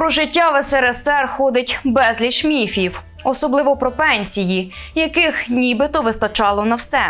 Про життя в СРСР ходить безліч міфів, особливо про пенсії, яких нібито вистачало на все.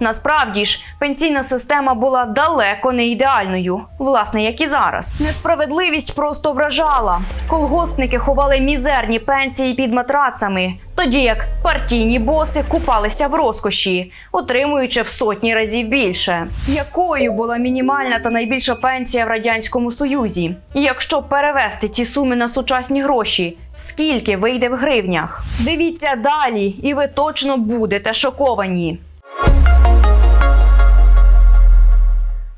Насправді ж, пенсійна система була далеко не ідеальною, власне, як і зараз. Несправедливість просто вражала. Колгоспники ховали мізерні пенсії під матрацами, тоді як партійні боси купалися в розкоші, отримуючи в сотні разів більше. Якою була мінімальна та найбільша пенсія в радянському союзі? І якщо перевести ці суми на сучасні гроші, скільки вийде в гривнях? Дивіться далі, і ви точно будете шоковані.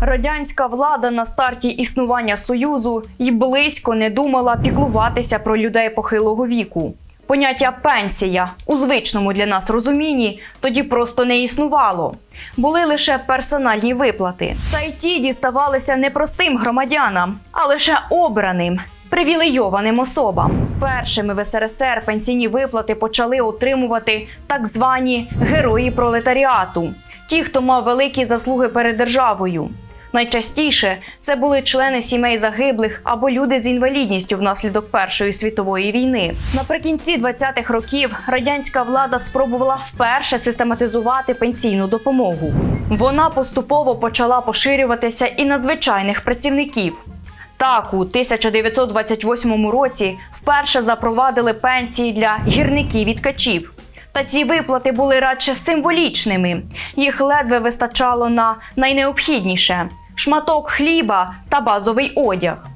Радянська влада на старті існування союзу й близько не думала піклуватися про людей похилого віку. Поняття пенсія у звичному для нас розумінні тоді просто не існувало. Були лише персональні виплати. Та й ті діставалися не простим громадянам, а лише обраним. Привілейованим особам першими в СРСР пенсійні виплати почали отримувати так звані герої пролетаріату, ті, хто мав великі заслуги перед державою. Найчастіше це були члени сімей загиблих або люди з інвалідністю внаслідок Першої світової війни. Наприкінці 20-х років радянська влада спробувала вперше систематизувати пенсійну допомогу. Вона поступово почала поширюватися і на звичайних працівників. Так, у 1928 році вперше запровадили пенсії для гірників і ткачів. Та ці виплати були радше символічними. Їх ледве вистачало на найнеобхідніше шматок хліба та базовий одяг.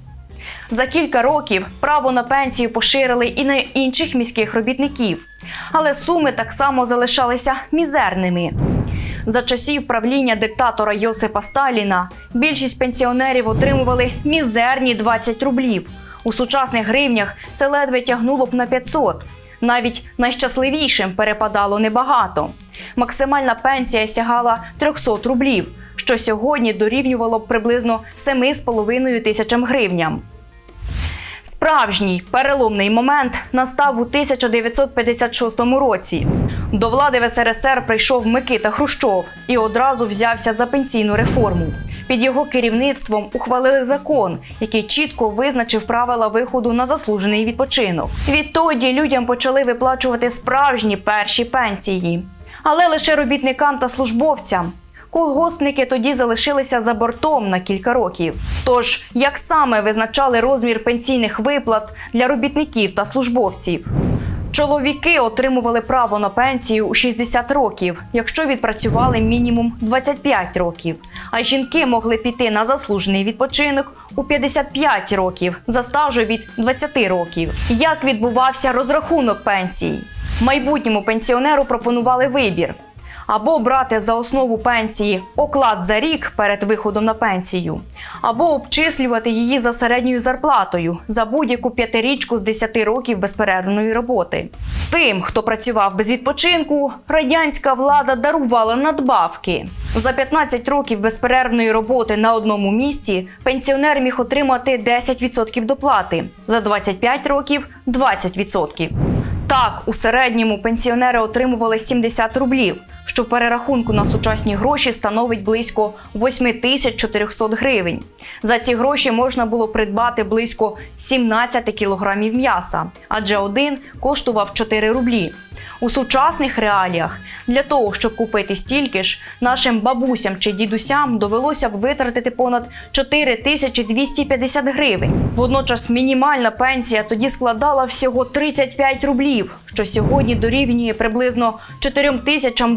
За кілька років право на пенсію поширили і на інших міських робітників, але суми так само залишалися мізерними. За часів правління диктатора Йосипа Сталіна більшість пенсіонерів отримували мізерні 20 рублів. У сучасних гривнях це ледве тягнуло б на 500. Навіть найщасливішим перепадало небагато. Максимальна пенсія сягала 300 рублів, що сьогодні дорівнювало б приблизно 7,5 тисячам гривням. Справжній переломний момент настав у 1956 році. До влади в СРСР прийшов Микита Хрущов і одразу взявся за пенсійну реформу. Під його керівництвом ухвалили закон, який чітко визначив правила виходу на заслужений відпочинок. Відтоді людям почали виплачувати справжні перші пенсії, але лише робітникам та службовцям. Колгоспники тоді залишилися за бортом на кілька років. Тож, як саме визначали розмір пенсійних виплат для робітників та службовців? Чоловіки отримували право на пенсію у 60 років, якщо відпрацювали мінімум 25 років. А жінки могли піти на заслужений відпочинок у 55 років за стажу від 20 років. Як відбувався розрахунок пенсій? Майбутньому пенсіонеру пропонували вибір або брати за основу пенсії оклад за рік перед виходом на пенсію, або обчислювати її за середньою зарплатою за будь-яку п'ятирічку з 10 років безперервної роботи. Тим, хто працював без відпочинку, радянська влада дарувала надбавки. За 15 років безперервної роботи на одному місці пенсіонер міг отримати 10% доплати, за 25 років 20%. Так, у середньому пенсіонери отримували 70 рублів, що в перерахунку на сучасні гроші становить близько 8400 гривень. За ці гроші можна було придбати близько 17 кілограмів м'яса, адже один коштував 4 рублі. У сучасних реаліях для того, щоб купити стільки ж, нашим бабусям чи дідусям довелося б витратити понад 4250 гривень. Водночас мінімальна пенсія тоді складала всього 35 рублів, що сьогодні дорівнює приблизно 4200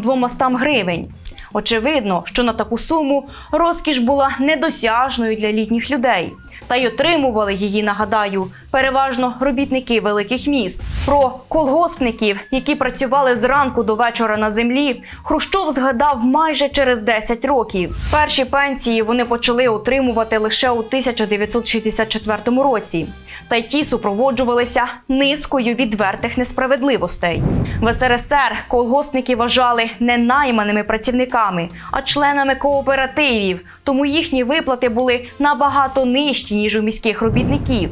гривень. Очевидно, що на таку суму розкіш була недосяжною для літніх людей, та й отримували її, нагадаю, переважно робітники великих міст. Про колгоспників, які працювали зранку до вечора на землі, Хрущов згадав майже через 10 років. Перші пенсії вони почали отримувати лише у 1964 році. Та й ті супроводжувалися низкою відвертих несправедливостей. В СРСР колгоспники вважали не найманими працівниками, а членами кооперативів, тому їхні виплати були набагато нижчі ніж у міських робітників.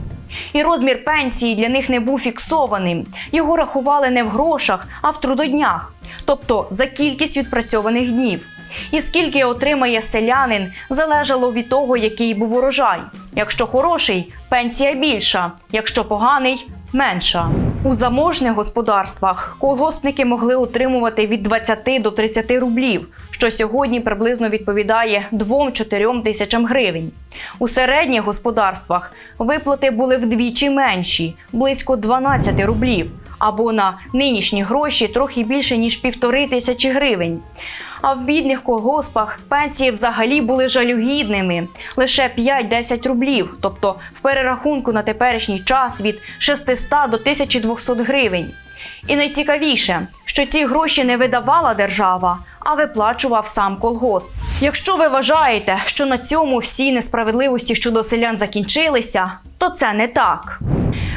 І розмір пенсії для них не був фіксованим. Його рахували не в грошах, а в трудоднях, тобто за кількість відпрацьованих днів. І скільки отримає селянин, залежало від того, який був урожай. Якщо хороший, пенсія більша, якщо поганий менша. У заможних господарствах колгоспники могли отримувати від 20 до 30 рублів, що сьогодні приблизно відповідає 2-4 тисячам гривень. У середніх господарствах виплати були вдвічі менші, близько 12 рублів, або на нинішні гроші трохи більше ніж півтори тисячі гривень. А в бідних колгоспах пенсії взагалі були жалюгідними лише 5-10 рублів, тобто в перерахунку на теперішній час від 600 до 1200 гривень. І найцікавіше, що ці гроші не видавала держава, а виплачував сам колгосп. Якщо ви вважаєте, що на цьому всі несправедливості щодо селян закінчилися, то це не так.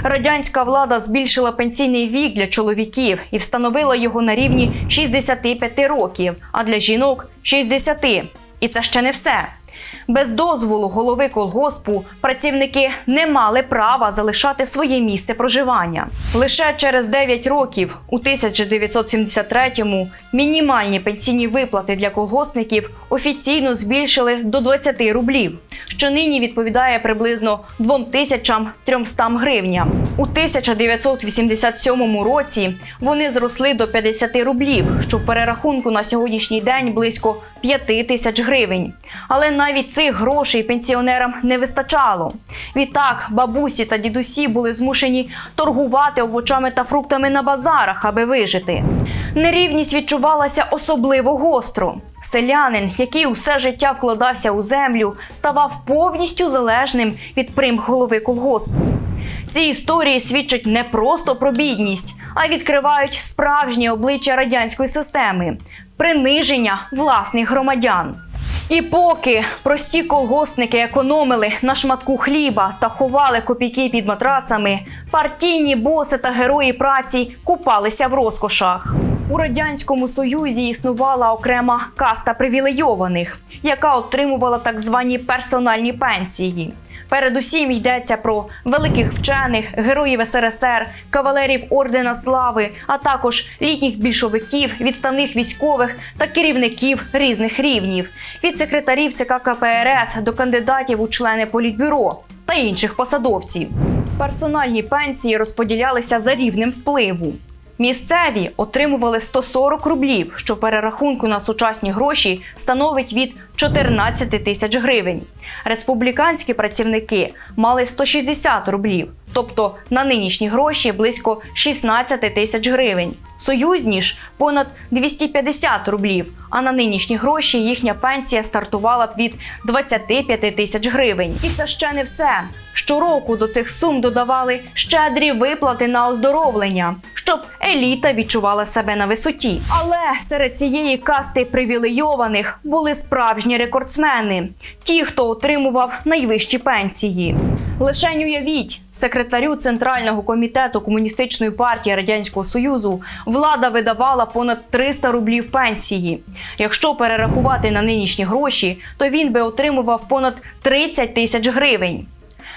Радянська влада збільшила пенсійний вік для чоловіків і встановила його на рівні 65 років, а для жінок 60. І це ще не все. Без дозволу голови колгоспу працівники не мали права залишати своє місце проживання. Лише через 9 років, у 1973-му, мінімальні пенсійні виплати для колгоспників офіційно збільшили до 20 рублів, що нині відповідає приблизно 2300 гривням. У 1987 році вони зросли до 50 рублів, що в перерахунку на сьогоднішній день близько 5 тисяч гривень. Але навіть цих грошей пенсіонерам не вистачало. Відтак бабусі та дідусі були змушені торгувати овочами та фруктами на базарах, аби вижити. Нерівність відчувалася особливо гостро. Селянин, який усе життя вкладався у землю, ставав повністю залежним від примх голови колгоспу. Ці історії свідчать не просто про бідність, а відкривають справжнє обличчя радянської системи приниження власних громадян. І поки прості колгоспники економили на шматку хліба та ховали копійки під матрацами, партійні боси та герої праці купалися в розкошах. У радянському союзі існувала окрема каста привілейованих, яка отримувала так звані персональні пенсії. Передусім йдеться про великих вчених, героїв СРСР, кавалерів ордена слави, а також літніх більшовиків, відставних військових та керівників різних рівнів від секретарів ЦК КПРС до кандидатів у члени політбюро та інших посадовців. Персональні пенсії розподілялися за рівнем впливу. Місцеві отримували 140 рублів, що в перерахунку на сучасні гроші становить від 14 тисяч гривень. Республіканські працівники мали 160 рублів, тобто на нинішні гроші близько 16 тисяч гривень. Союзні ж понад 250 рублів, а на нинішні гроші їхня пенсія стартувала б від 25 тисяч гривень. І це ще не все. Щороку до цих сум додавали щедрі виплати на оздоровлення, щоб еліта відчувала себе на висоті. Але серед цієї касти привілейованих були справжні рекордсмени, ті, хто отримував найвищі пенсії. Лишень уявіть, секретарю Центрального комітету комуністичної партії Радянського Союзу влада видавала понад 300 рублів пенсії. Якщо перерахувати на нинішні гроші, то він би отримував понад 30 тисяч гривень.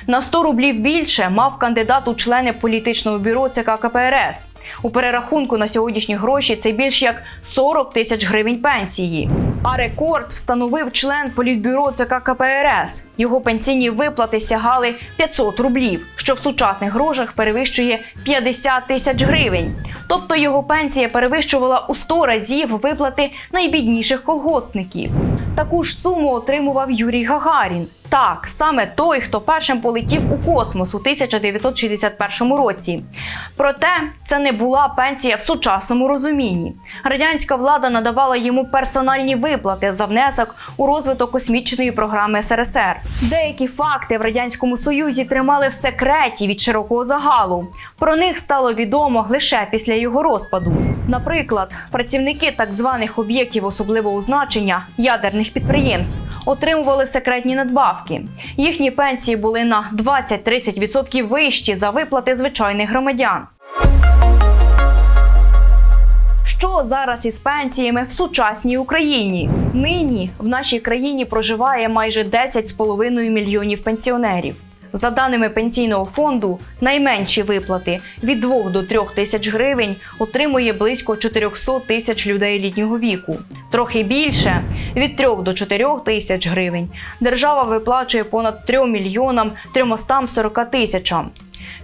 На 100 рублів більше мав кандидат у члени політичного бюро ЦК КПРС. У перерахунку на сьогоднішні гроші це більш як 40 тисяч гривень пенсії. А рекорд встановив член політбюро ЦК КПРС. Його пенсійні виплати сягали 500 рублів, що в сучасних грошах перевищує 50 тисяч гривень. Тобто його пенсія перевищувала у 100 разів виплати найбідніших колгоспників. Таку ж суму отримував Юрій Гагарін. Так, саме той, хто першим полетів у космос у 1961 році. Проте це не була пенсія в сучасному розумінні. Радянська влада надавала йому персональні виплати за внесок у розвиток космічної програми СРСР. Деякі факти в радянському союзі тримали в секреті від широкого загалу. Про них стало відомо лише після його розпаду. Наприклад, працівники так званих об'єктів особливого значення ядерних підприємств отримували секретні надбавки. Їхні пенсії були на 20-30% вищі за виплати звичайних громадян. Що зараз із пенсіями в сучасній Україні? Нині в нашій країні проживає майже 10,5 мільйонів пенсіонерів. За даними пенсійного фонду, найменші виплати від 2 до 3 тисяч гривень отримує близько 400 тисяч людей літнього віку. Трохи більше від 3 до 4 тисяч гривень. Держава виплачує понад 3 мільйонам 340 тисячам.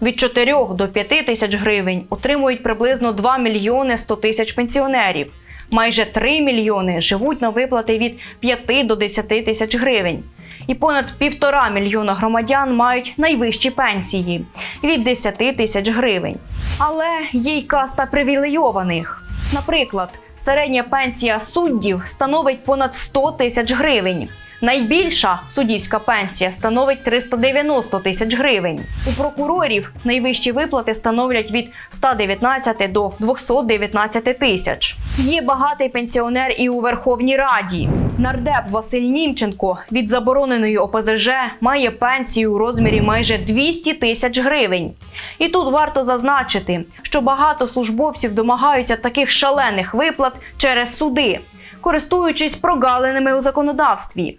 Від 4 до 5 тисяч гривень отримують приблизно 2 мільйони 100 тисяч пенсіонерів. Майже 3 мільйони живуть на виплати від 5 до 10 тисяч гривень. І понад півтора мільйона громадян мають найвищі пенсії від 10 тисяч гривень. Але є й каста привілейованих. Наприклад, середня пенсія суддів становить понад 100 тисяч гривень. Найбільша суддівська пенсія становить 390 тисяч гривень. У прокурорів найвищі виплати становлять від 119 до 219 тисяч. Є багатий пенсіонер і у Верховній Раді. Нардеп Василь Німченко від забороненої ОПЗЖ має пенсію у розмірі майже 200 тисяч гривень. І тут варто зазначити, що багато службовців домагаються таких шалених виплат через суди, користуючись прогаленими у законодавстві.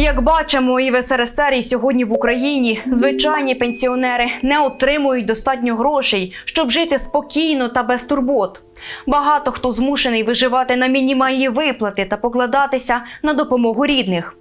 Як бачимо, і в СРСР, і сьогодні в Україні звичайні пенсіонери не отримують достатньо грошей, щоб жити спокійно та без турбот. Багато хто змушений виживати на мінімальні виплати та покладатися на допомогу рідних,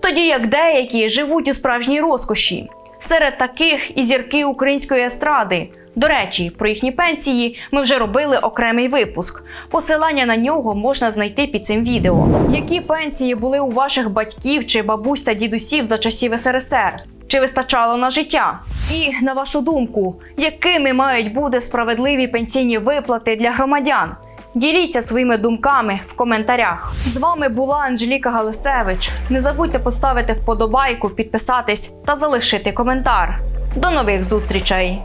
тоді як деякі живуть у справжній розкоші. Серед таких і зірки української естради. До речі, про їхні пенсії ми вже робили окремий випуск. Посилання на нього можна знайти під цим відео. Які пенсії були у ваших батьків чи бабусь та дідусів за часів СРСР? Чи вистачало на життя? І на вашу думку, якими мають бути справедливі пенсійні виплати для громадян? Діліться своїми думками в коментарях. З вами була Анжеліка Галисевич. Не забудьте поставити вподобайку, підписатись та залишити коментар. До нових зустрічей!